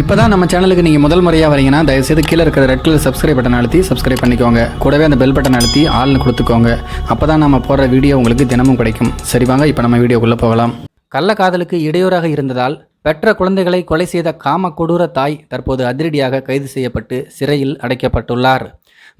இப்போ தான் நம்ம சேனலுக்கு நீங்கள் முதல் முறையாக வரீங்கன்னா தயவுசெய்து கீழே இருக்கிற ரெட் கலர் சப்ஸ்கிரைப் பட்டன் அழுத்தி சப்ஸ்கிரைப் பண்ணிக்கோங்க. கூடவே அந்த பெல் பட்டன் அழுத்தி ஆள்னு கொடுத்துக்கோங்க. அப்போ தான் நம்ம போடுற வீடியோ உங்களுக்கு தினமும் கிடைக்கும். சரி வாங்க இப்போ நம்ம வீடியோக்குள்ளே போகலாம். கள்ளக்காதலுக்கு இடையூறாக இருந்ததால் பெற்ற குழந்தைகளை கொலை செய்த காம கொடூர தாய் தற்போது அதிரடியாக கைது செய்யப்பட்டு சிறையில் அடைக்கப்பட்டுள்ளார்.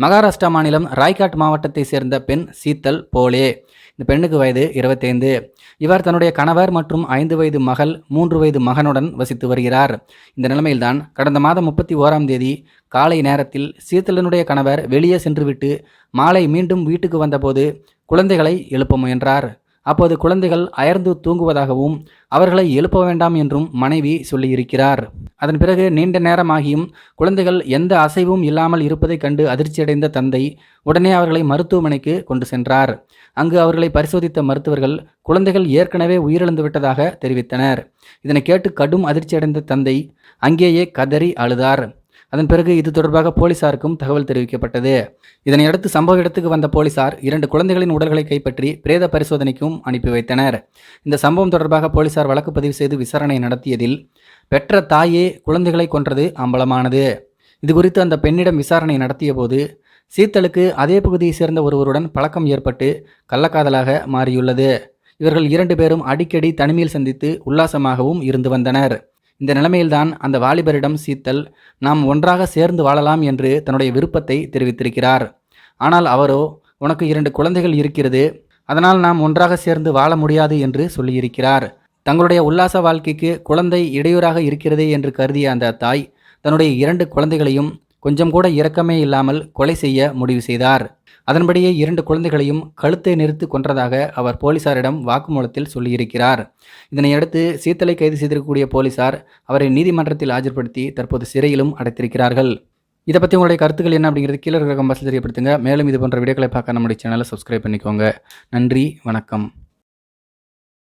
மகாராஷ்டிரா மாநிலம் ராய்காட் மாவட்டத்தை சேர்ந்த பெண் சீத்தல் போலே. இந்த பெண்ணுக்கு வயது இருபத்தைந்து. இவர் தன்னுடைய கணவர் மற்றும் ஐந்து வயது மகள் மூன்று வயது மகனுடன் வசித்து வருகிறார். இந்த நிலைமையில்தான் கடந்த மாதம் முப்பத்தி ஓராம் தேதி காலை நேரத்தில் சீத்தலனுடைய கணவர் வெளியே சென்றுவிட்டு மாலை மீண்டும் வீட்டுக்கு வந்தபோது குழந்தைகளை எழுப்ப முயன்றார். அப்போது குழந்தைகள் அயர்ந்து தூங்குவதாகவும் அவர்களை எழுப்ப வேண்டாம் என்றும் மனைவி சொல்லியிருக்கிறார். அதன் பிறகு நீண்ட நேரமாகியும் குழந்தைகள் எந்த அசைவும் இல்லாமல் இருப்பதைக் கண்டு அதிர்ச்சியடைந்த தந்தை உடனே அவர்களை மருத்துவமனைக்கு கொண்டு சென்றார். அங்கு அவர்களை பரிசோதித்த மருத்துவர்கள் குழந்தைகள் ஏற்கனவே உயிரிழந்து விட்டதாக தெரிவித்தனர். இதனை கேட்டு கடும் அதிர்ச்சியடைந்த தந்தை அங்கேயே கதறி அழுதார். அதன் பிறகு இது தொடர்பாக போலீசாருக்கும் தகவல் தெரிவிக்கப்பட்டது. இதனையடுத்து சம்பவ இடத்துக்கு வந்த போலீசார் இரண்டு குழந்தைகளின் உடல்களை கைப்பற்றி பிரேத பரிசோதனைக்கும் அனுப்பி வைத்தனர். இந்த சம்பவம் தொடர்பாக போலீசார் வழக்கு பதிவு செய்து விசாரணை நடத்தியதில் பெற்ற தாயே குழந்தைகளை கொன்றது அம்பலமானது. இது குறித்து அந்த பெண்ணிடம் விசாரணை நடத்திய போது சீத்தலுக்கு அதே பகுதியைச் சேர்ந்த ஒருவருடன் பழக்கம் ஏற்பட்டு கள்ளக்காதலாக மாறியுள்ளது. இவர்கள் இரண்டு பேரும் அடிக்கடி தனிமையில் சந்தித்து உல்லாசமாகவும் இருந்து வந்தனர். இந்த நிலைமையில்தான் அந்த வாலிபரிடம் சீத்தல் நாம் ஒன்றாக சேர்ந்து வாழலாம் என்று தன்னுடைய விருப்பத்தை தெரிவித்திருக்கிறார். ஆனால் அவரோ உனக்கு இரண்டு குழந்தைகள் இருக்கிறது. அதனால் நாம் ஒன்றாக சேர்ந்து வாழ முடியாது என்று சொல்லியிருக்கிறார். தங்களுடைய உல்லாச வாழ்க்கைக்கு குழந்தை இடையூறாக இருக்கிறதே என்று கருதிய அந்த தாய் தன்னுடைய இரண்டு குழந்தைகளையும் கொஞ்சம் கூட இரக்கமே இல்லாமல் கொலை செய்ய முடிவு செய்தார். அதன்படியே இரண்டு குழந்தைகளையும் கழுத்தை நிறுத்து கொன்றதாக அவர் போலீசாரிடம் வாக்குமூலத்தில் சொல்லியிருக்கிறார். இதனையடுத்து சீத்தலை கைது செய்திருக்கக்கூடிய போலீசார் அவரை நீதிமன்றத்தில் ஆஜர்படுத்தி தற்போது சிறையிலும் அடைத்திருக்கிறார்கள். இதை பற்றி உங்களுடைய கருத்துக்கள் என்ன அப்படிங்கிறது கீழே இருக்கிற கம்பாசில் தெரியப்படுத்துங்க. மேலும் இது போன்ற வீடியோக்களை பார்க்க நம்முடைய சேனலை சப்ஸ்கிரைப் பண்ணிக்கோங்க. நன்றி வணக்கம்.